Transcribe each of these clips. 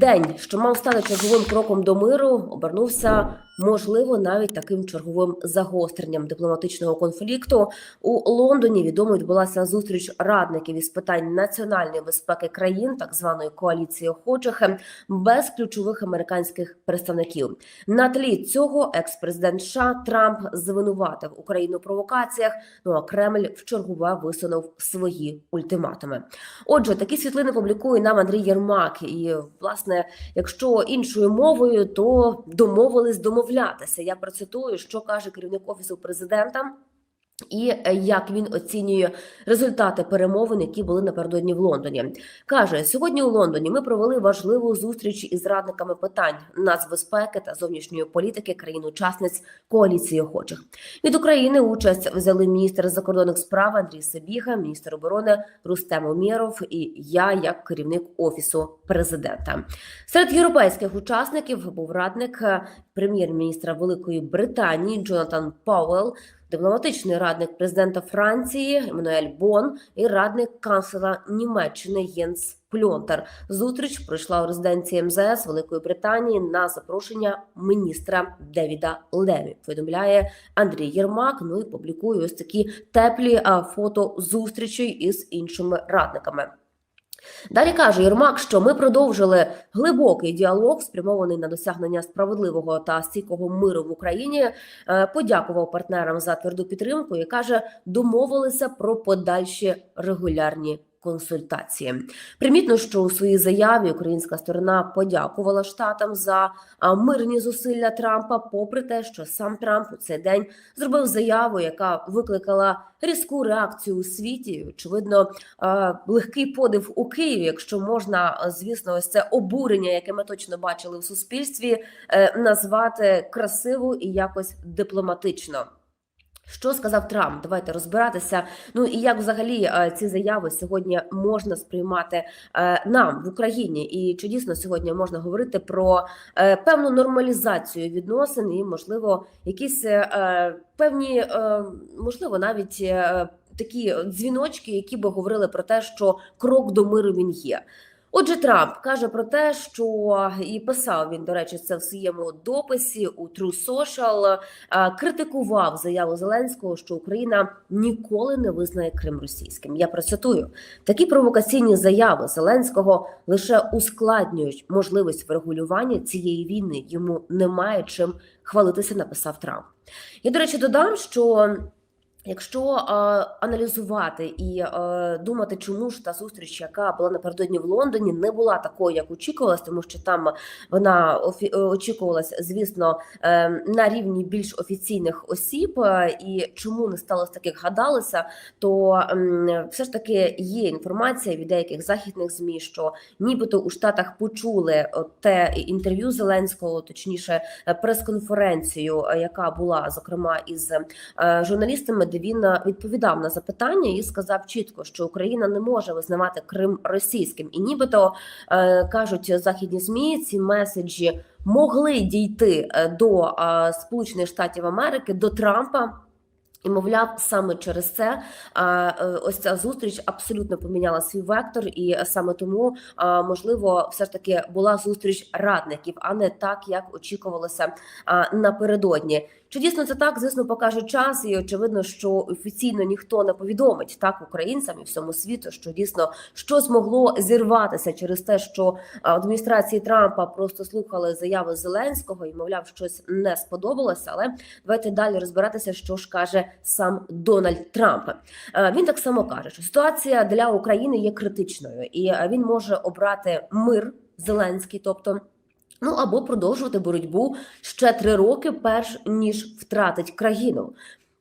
День, що мав стати черговим кроком до миру, обернувся можливо навіть таким черговим загостренням дипломатичного конфлікту. У Лондоні відомо відбулася зустріч радників із питань національної безпеки країн, так званої коаліції охочих, без ключових американських представників. На тлі цього екс-президент США Трамп звинуватив Україну в провокаціях. Ну а Кремль в чергове висунув свої ультиматуми. Отже, такі світлини публікує нам Андрій Єрмак. І власне, якщо іншою мовою, то домовились домовлятися. Я процитую, що каже керівник офісу президента. І е, як він оцінює результати перемовин, які були напередодні в Лондоні, каже сьогодні у Лондоні. Ми провели важливу зустріч із радниками питань нацбезпеки та зовнішньої політики країн-учасниць коаліції охочих від України. Участь взяли міністр закордонних справ Андрій Сабіга, міністр оборони Рустем Умєров і я, як керівник офісу президента. Серед європейських учасників був радник е, прем'єр-міністра Великої Британії Джонатан Пауелл, дипломатичний радник президента Франції Еммануель Бон і радник канцлера Німеччини Єнс Пльонтер. Зустріч пройшла у резиденції МЗС Великої Британії на запрошення міністра Девіда Леві. Повідомляє Андрій Єрмак. Ну і публікує ось такі теплі фото зустрічей із іншими радниками. Далі каже Єрмак, що ми продовжили глибокий діалог, спрямований на досягнення справедливого та стійкого миру в Україні. Е, Подякував партнерам за тверду підтримку і каже, домовилися про подальші регулярні. Консультації примітно, що у своїй заяві українська сторона подякувала штатам за мирні зусилля Трампа, попри те, що сам Трамп у цей день зробив заяву, яка викликала різку реакцію у світі. Очевидно, легкий подив у Києві, якщо можна, звісно, ось це обурення, яке ми точно бачили в суспільстві, е, назвати красиво і якось дипломатично. Що сказав Трамп? Давайте розбиратися. Ну і як взагалі е, ці заяви сьогодні можна сприймати е, нам в Україні? І чи дійсно сьогодні можна говорити про е, певну нормалізацію відносин і, можливо, якісь певні, можливо, навіть такі дзвіночки, які би говорили про те, що крок до миру він є. Отже, Трамп каже про те, що і писав він, до речі, це в своєму дописі у True Social, е, критикував заяву Зеленського, що Україна ніколи не визнає Крим російським. Я процитую такі провокаційні заяви Зеленського лише ускладнюють можливість врегулювання цієї війни. Йому немає чим хвалитися. Написав Трамп. Я до речі, додам, що. Якщо е, аналізувати і е, думати, чому ж та зустріч, яка була напередодні в Лондоні, не була такою, як очікувалось, тому що там вона офі- е, очікувалась, звісно, е, на рівні більш офіційних осіб, е, і чому не сталося таких гадалося, то м, все ж таки є інформація від деяких західних змі, що нібито у Штатах почули те інтерв'ю Зеленського, точніше е, прес-конференцію, е, яка була зокрема із е, журналістами, він е, відповідав на запитання і сказав чітко, що Україна не може визнавати Крим російським, і нібито е, кажуть західні змі ці меседжі могли дійти е, до Сполучених Штатів Америки до Трампа. І, мовляв, саме через це ось ця зустріч абсолютно поміняла свій вектор, і саме тому можливо, все ж таки була зустріч радників, а не так, як очікувалося напередодні. Чи дійсно це так? Звісно, покаже час, і очевидно, що офіційно ніхто не повідомить так українцям і всьому світу, що дійсно щось могло зірватися через те, що адміністрації Трампа просто слухали заяви Зеленського і, мовляв, щось не сподобалося. Але давайте далі розбиратися, що ж каже сам Дональд Трамп. Він так само каже, що ситуація для України є критичною, і він може обрати мир Зеленський, тобто. Ну або продовжувати боротьбу ще три роки, перш ніж втратить країну.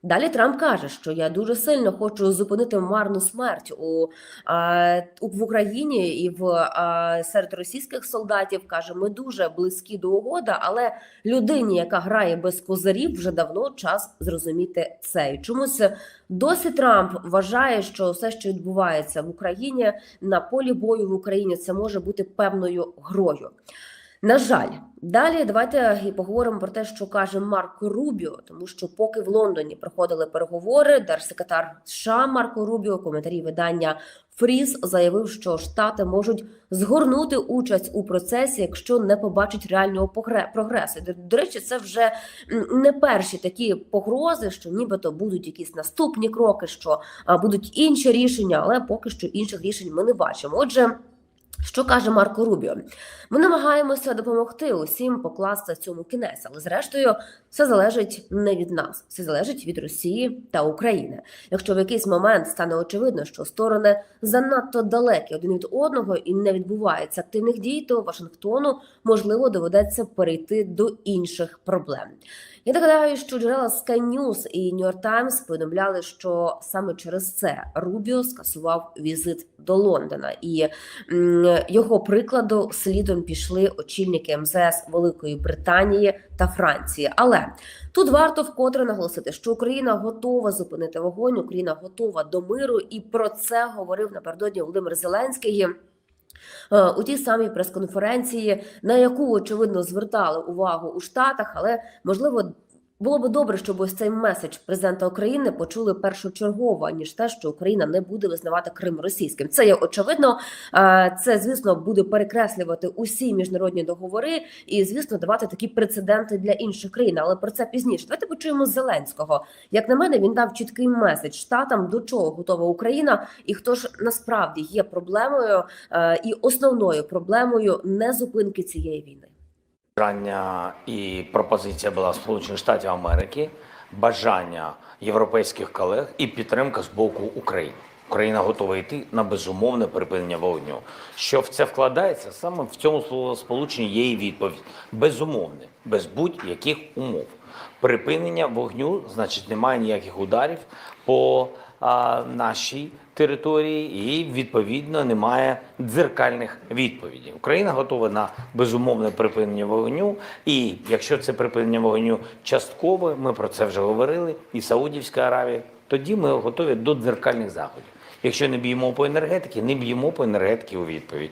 Далі Трамп каже, що я дуже сильно хочу зупинити марну смерть у, а, в Україні і в а, серед російських солдатів. каже, ми дуже близькі до угоди, але людині, яка грає без козирів, вже давно час зрозуміти це. І чомусь досі Трамп вважає, що все, що відбувається в Україні на полі бою в Україні, це може бути певною грою. На жаль, далі давайте і поговоримо про те, що каже Марко Рубіо, тому що поки в Лондоні проходили переговори, держсекретар США Марко Рубіо, коментарі видання Фріз заявив, що штати можуть згорнути участь у процесі, якщо не побачать реального прогресу. До, речі, це вже не перші такі погрози, що нібито будуть якісь наступні кроки, що будуть інші рішення, але поки що інших рішень ми не бачимо. Отже. Що каже Марко Рубіо? Ми намагаємося допомогти усім покласти цьому кінець, але зрештою все залежить не від нас, все залежить від Росії та України. Якщо в якийсь момент стане очевидно, що сторони занадто далекі один від одного і не відбувається активних дій, то Вашингтону можливо доведеться перейти до інших проблем. Я нагадаю, що джерела Sky News і New York Times повідомляли, що саме через це Рубіо скасував візит до Лондона, і його прикладу слідом пішли очільники МЗС Великої Британії та Франції. Але тут варто вкотре наголосити, що Україна готова зупинити вогонь, Україна готова до миру, і про це говорив напередодні Володимир Зеленський. Е, У тій самій прес-конференції, на яку очевидно звертали увагу у Штатах, але можливо було би добре, щоб ось цей меседж президента України почули першочергово, ніж те, що Україна не буде визнавати Крим російським. Це є очевидно. Це звісно буде перекреслювати усі міжнародні договори і, звісно, давати такі прецеденти для інших країн. Але про це пізніше. Давайте почуємо Зеленського. Як на мене, він дав чіткий меседж штатам, до чого готова Україна, і хто ж насправді є проблемою е, і основною проблемою незупинки цієї війни. Бажання і пропозиція була Сполучених Штатів Америки, бажання європейських колег і підтримка з боку України. Україна готова йти на безумовне припинення вогню. Що в це вкладається? Саме в цьому словосполученні є і відповідь безумовне, без будь-яких умов. Припинення вогню значить немає ніяких ударів по а, нашій території, і відповідно немає дзеркальних відповідей. Україна готова на безумовне припинення вогню. І якщо це припинення вогню часткове, ми про це вже говорили, і Саудівська Аравія, тоді ми готові до дзеркальних заходів. Якщо не б'ємо по енергетиці, не б'ємо по енергетиці у відповідь.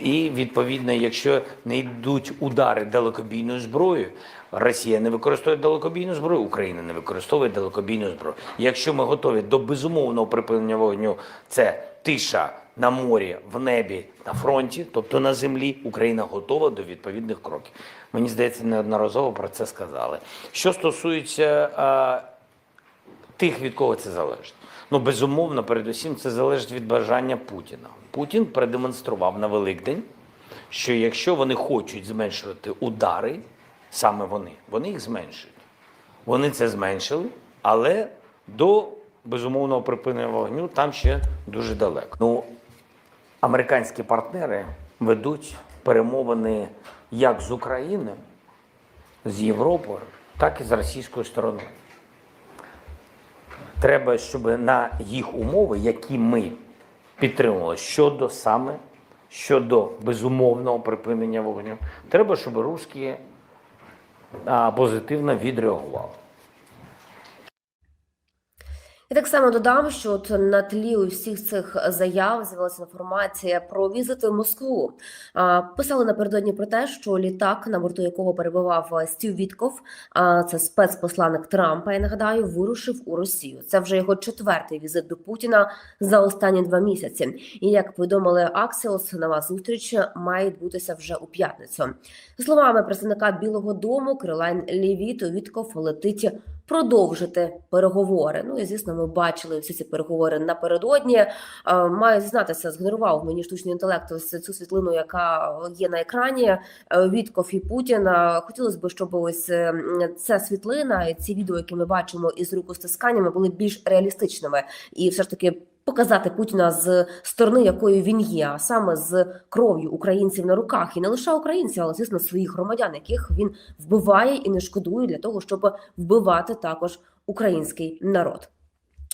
І відповідно, якщо не йдуть удари далекобійною зброєю, Росія не використовує далекобійну зброю, Україна не використовує далекобійну зброю. Якщо ми готові до безумовного припинення вогню, це тиша на морі, в небі, на фронті, тобто на землі, Україна готова до відповідних кроків. Мені здається, неодноразово про це сказали. Що стосується а, тих, від кого це залежить. Ну, безумовно, передусім, це залежить від бажання Путіна. Путін продемонстрував на Великдень, що якщо вони хочуть зменшувати удари, саме вони, вони їх зменшують. Вони це зменшили, але до безумовного припинення вогню там ще дуже далеко. Ну, американські партнери ведуть перемовини як з Україною, з Європою, так і з російською стороною. Треба, щоб на їх умови, які ми підтримували щодо саме щодо безумовного припинення вогню, треба, щоб русські позитивно відреагували. І так само додам, що от на тлі усіх цих заяв з'явилася інформація про візити в Москву. Писали напередодні про те, що літак, на борту якого перебував Стів Вітков, це спецпосланник Трампа. Я нагадаю, вирушив у Росію. Це вже його четвертий візит до Путіна за останні два місяці. І як повідомили Аксіос, нова зустріч має відбутися вже у п'ятницю. Словами представника Білого Дому Крилайн Лівіто, Вітков летить продовжити переговори. Ну і звісно, ми бачили всі ці переговори напередодні. Е, Маю зізнатися, згенерував мені штучний інтелект ось цю світлину, яка є на екрані. е, Вітков і Путін. Е, Хотілося б, щоб ось ця світлина, і ці відео, які ми бачимо із рукостисканнями, були більш реалістичними і все ж таки. Показати Путіна з сторони, якою він є, а саме з кров'ю українців на руках, і не лише українців, але звісно своїх громадян, яких він вбиває і не шкодує для того, щоб вбивати також український народ.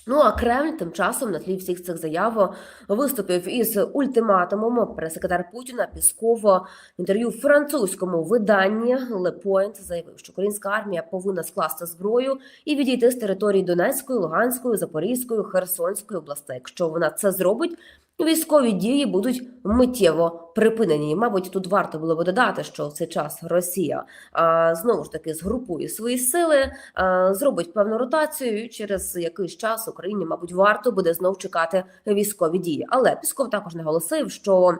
Ну а Кремль тим часом на тлі всіх цих заяв виступив із ультиматумом. Прес-секретар Путіна Піскова в інтерв'ю французькому виданні Point заявив, що українська армія повинна скласти зброю і відійти з території Донецької, Луганської, Запорізької, Херсонської областей. Якщо вона це зробить, військові дії будуть миттєво припинені. Мабуть, тут варто було би додати, що в цей час Росія а, знову ж таки згрупує свої сили, а, зробить певну ротацію. і Через якийсь час Україні, мабуть, варто буде знов чекати військові дії. Але Пісков також наголосив, що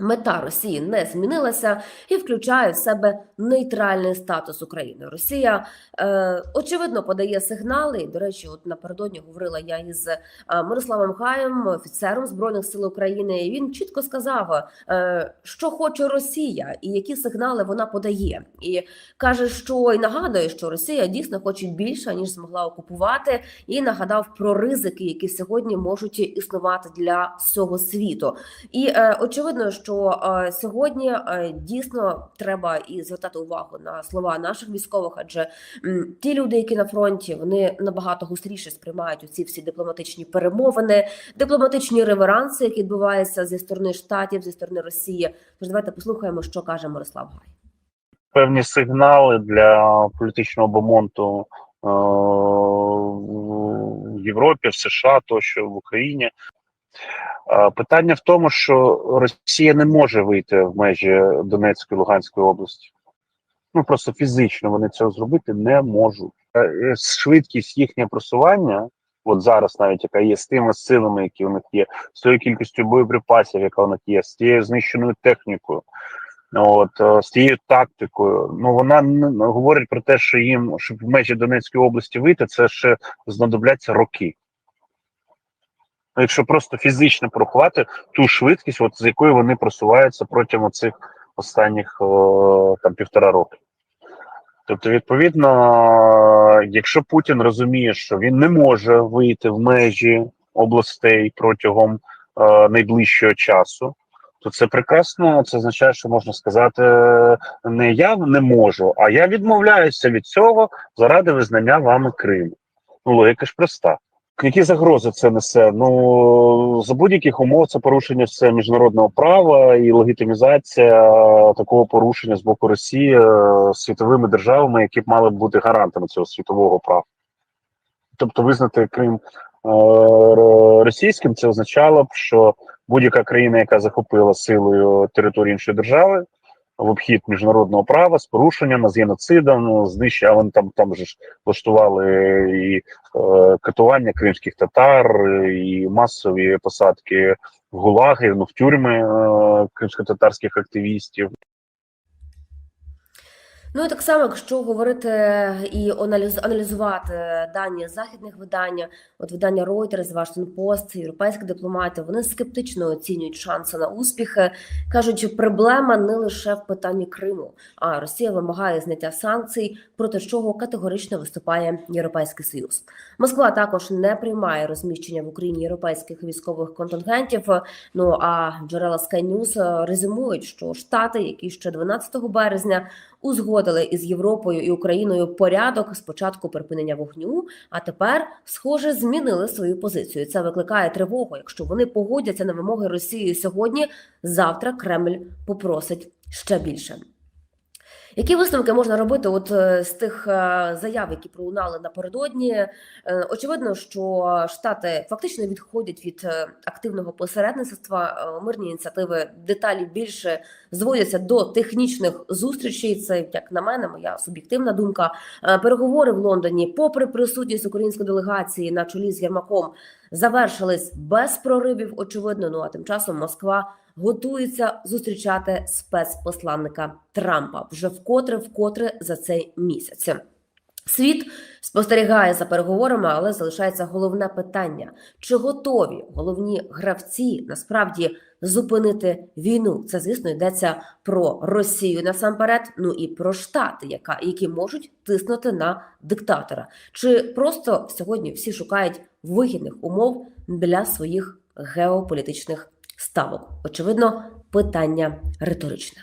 Мета Росії не змінилася і включає в себе нейтральний статус України. Росія е, очевидно подає сигнали. До речі, от напередодні говорила я із е, Мирославом Хаєм, офіцером збройних сил України. І він чітко сказав, е, що хоче Росія і які сигнали вона подає. І каже, що і нагадує, що Росія дійсно хоче більше ніж змогла окупувати, і нагадав про ризики, які сьогодні можуть існувати для всього світу. І е, очевидно, що е, сьогодні е, дійсно треба і звертати увагу на слова наших військових, адже ті люди, які на фронті, вони набагато гостріше сприймають оці всі дипломатичні перемовини, дипломатичні реверанси, які відбуваються зі сторони штатів, зі сторони Росії. Тож давайте послухаємо, що каже Мирослав Гай. певні сигнали для політичного бомонту е, в Європі, в США, тощо в Україні. Е, Питання в тому, що Росія не може вийти в межі Донецької Луганської області. Ну просто фізично вони цього зробити не можуть. Е, Швидкість їхнього просування, от зараз, навіть яка є з тими силами, які у них є, з тою кількістю боєприпасів, яка у них є, з тією знищеною технікою, От е, з тією тактикою, ну вона говорить про те, що їм, щоб в межі Донецької області вийти, це ще знадобляться роки. Ну, Якщо просто фізично порахувати ту швидкість, от з якою вони просуваються протягом цих останніх о, там півтора року. Тобто, відповідно, якщо Путін розуміє, що він не може вийти в межі областей протягом е, найближчого часу, то це прекрасно. Це означає, що можна сказати не я не можу, а я відмовляюся від цього заради визнання вами Криму. Ну, логіка ж проста. Які загрози це несе? Ну за будь-яких умов це порушення все міжнародного права і легітимізація такого порушення з боку Росії е, світовими державами, які б мали бути гарантами цього світового права. Тобто визнати Крим е, російським, це означало б, що будь-яка країна, яка захопила силою територію іншої держави в обхід міжнародного права з порушеннями, з геноцидом, знищення, вони там там же ж влаштували і е, катування кримських татар, і масові посадки в гулаги, ну в тюрми е, кримсько-татарських активістів. Ну і так само, якщо говорити і аналізувати дані західних видань, от видання Reuters, Washington Post, європейські дипломати, вони скептично оцінюють шанси на успіхи. кажуть, що проблема не лише в питанні Криму, а Росія вимагає зняття санкцій, проти чого категорично виступає Європейський Союз. Москва також не приймає розміщення в Україні європейських військових контингентів. Ну а джерела Sky News резюмують, що штати, які ще 12 березня узгодили із Європою і Україною порядок спочатку припинення вогню, а тепер, схоже, змінили свою позицію. Це викликає тривогу. Якщо вони погодяться на вимоги Росії сьогодні, завтра Кремль попросить ще більше. Які висновки можна робити от е, з тих е, заяв, які пролунали напередодні? Е, Очевидно, що Штати фактично відходять від активного посередництва. Мирні ініціативи деталі більше зводяться до технічних зустрічей. Це як на мене, моя суб'єктивна думка. Е, Переговори в Лондоні, попри присутність української делегації на чолі з Єрмаком, завершились без проривів. Очевидно. Ну а тим часом Москва готується зустрічати спецпосланника Трампа вже вкотре, вкотре за цей місяць. Світ спостерігає за переговорами, але залишається головне питання: чи готові головні гравці насправді зупинити війну? Це звісно йдеться про Росію насамперед, ну і про Штати, яка які можуть тиснути на диктатора. Чи просто сьогодні всі шукають вигідних умов для своїх геополітичних ставок? Очевидно, питання риторичне.